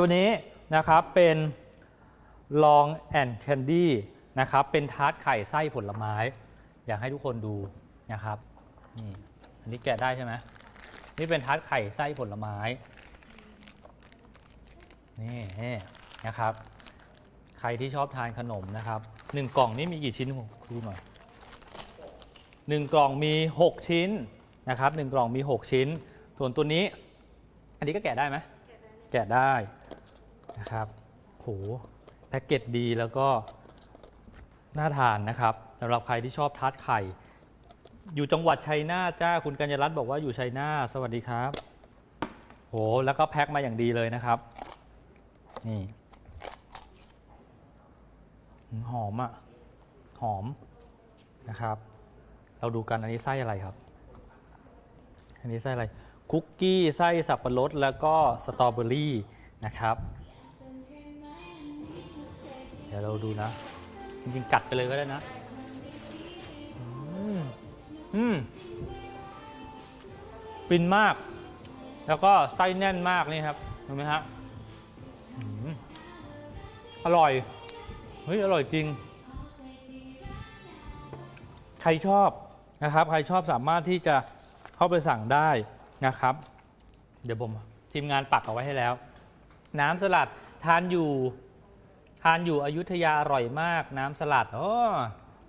ตัวนี้นะครับเป็นลองแอนแคนดี้นะครับเป็นทาร์ตไข่ไส้ผลไม้ อยากให้ทุกคนดูนะครับนี่อันนี้แกะได้ใช่ไหมนี่เป็นทาร์ตไข่ไส้ผลไม้นี่นะครับ ใครที่ชอบทานขนมนะครับหนึ่งกล่องนี่มีกี่ชิ้นดูหน่อยหนึ่งกล่องมี 6 ชิ้นนะครับหนึ่งกล่องมี 6 ชิ้น ส่วนตัวนี้ อันนี้ก็แกะได้ไหมแกะได้ นะครับโหแพ็กเกจดีแล้วก็น่าทานนะครับสำหรับใครที่ชอบทาร์ตไข่ อยู่จังหวัดชัยนาทจ้าคุณกัญญารัตน์บอกว่าอยู่ชัยนาทสวัสดีครับ โหแล้วก็แพ็คมาอย่างดีเลยนะครับ นี่หืมหอมอะ่ะ หอมนะครับ เราดูกันอันนี้ไส้อะไรครับ อันนี้ไส้อะไร คุกกี้ไส้สับปะรดแล้วก็สตรอเบอรี่นะครับ เดี๋ยวเราดูนะ จริงๆกัดไปเลยก็ได้นะ อืมอืมฟินมาก แล้วก็ไส้แน่นมากนี่ครับเห็นไหมฮะอืมอร่อย เฮ้ย อร่อยจริง ใครชอบนะครับ ใครชอบสามารถที่จะเข้าไปสั่งได้นะครับ เดี๋ยวผมทีมงานปักเอาไว้ให้แล้ว น้ำสลัดทานอยู่านอยู่อยุธยาอร่อยมากน้ำสลัดโอ้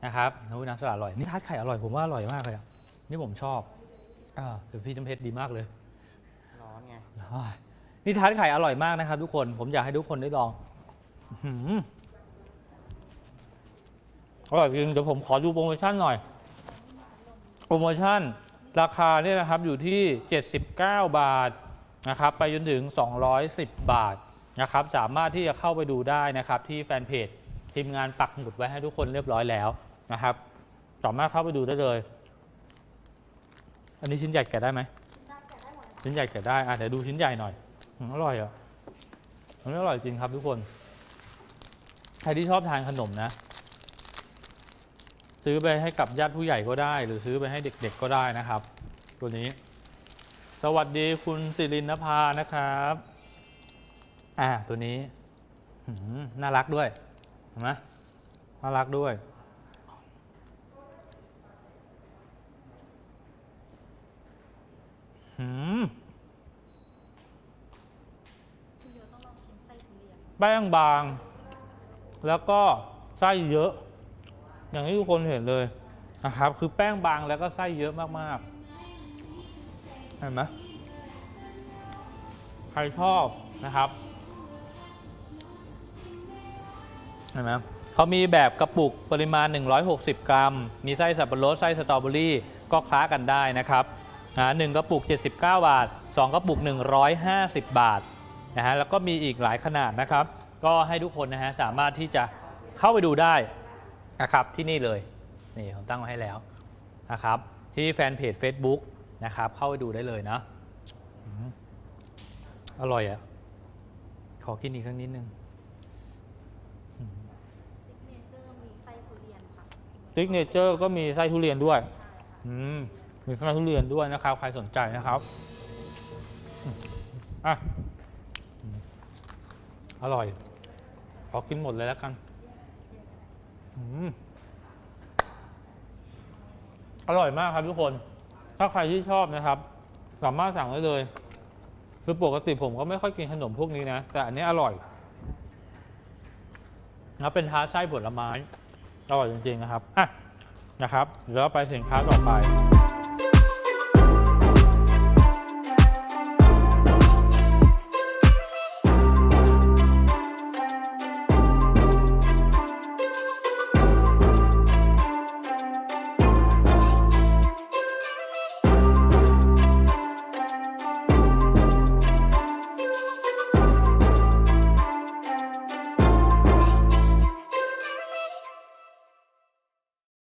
นะครับโอ้ยน้ำสลัดอร่อยนี่ทาดไข่อร่อยผมว่าอร่อยมากเลยอะนี่ผมชอบอ่าเดี๋ยวพี่น้ำเพชรดีมากเลยร้อนไงอ้ายนี่ทาร์ตไข่อร่อยมากนะครับ ทุกคนผมอยากให้ทุกคนได้ลองอื้อหืออร่อยจริงเดี๋ยวผมขอดูโปรโมชั่นหน่อย โปรโมชั่น ราคาเนี่ยนะครับอยู่ที่ 79 บาทนะครับ ไปจนถึง 210 บาท นะครับสามารถที่จะเข้าไปดูได้นะครับที่แฟนเพจทีมงานปักหมุดไว้ให้ทุกคนเรียบร้อยแล้วนะครับ สามารถเข้าไปดูได้เลย อันนี้ชิ้นใหญ่แกะได้ไหมชิ้นใหญ่แกะได้อะเดี๋ยวดูชิ้นใหญ่หน่อยอืมอร่อยอะอันนี้อร่อยจริงครับทุกคน ใครที่ชอบทานขนมนะ ซื้อไปให้กับญาติผู้ใหญ่ก็ได้ หรือซื้อไปให้เด็กๆก็ได้นะครับ ตัวนี้ สวัสดีคุณสิรินนภานะครับ อ่าตัวนี้น่ารักด้วยเห็นไหมน่ารักด้วย หืมแป้งบาง แล้วก็ไส้เยอะ อย่างที่ทุกคนเห็นเลยนะครับ คือแป้งบางแล้วก็ไส้เยอะมากๆ เห็นไหมใครชอบนะครับ เห็นไหมเขามีแบบกระปุกปริมาณ 160 กรัม มีไส้สับปะรดไส้สตรอเบอรี่ก็คล้ากันได้นะครับอ่าหนึ่งกระปุก 79 บาท 2 กระปุก 150 บาทนะฮะแล้วก็มีอีกหลายขนาดนะครับ ก็ให้ทุกคนนะฮะสามารถที่จะเข้าไปดูได้นะครับที่นี่เลยนี่ผมตั้งไว้ให้แล้วนะครับที่แฟนเพจ Facebook นะครับเข้าไปดูได้เลยนะอืมอร่อยอะ่ะขอกินอีกสักนิดนึง ซิกเนเจอร์มีไส้ทุเรียนค่ะ ซิกเนเจอร์ก็มีไส้ทุเรียนด้วยอืมมีไส้ทุเรียนด้วยนะครับ ใครสนใจนะครับอะอร่อย ขอกินหมดเลยแล้วกันอร่อยมากครับทุกคน ถ้าใครที่ชอบนะครับ สามารถสั่งได้เลย คือปกติผมก็ไม่ค่อยกินขนมพวกนี้นะ แต่อันนี้อร่อยแล้วเป็นทาร์ตไส้ผลไม้ อร่อยจริงๆนะครับอะนะครับเดี๋ยวเราไปสินค้าต่อไป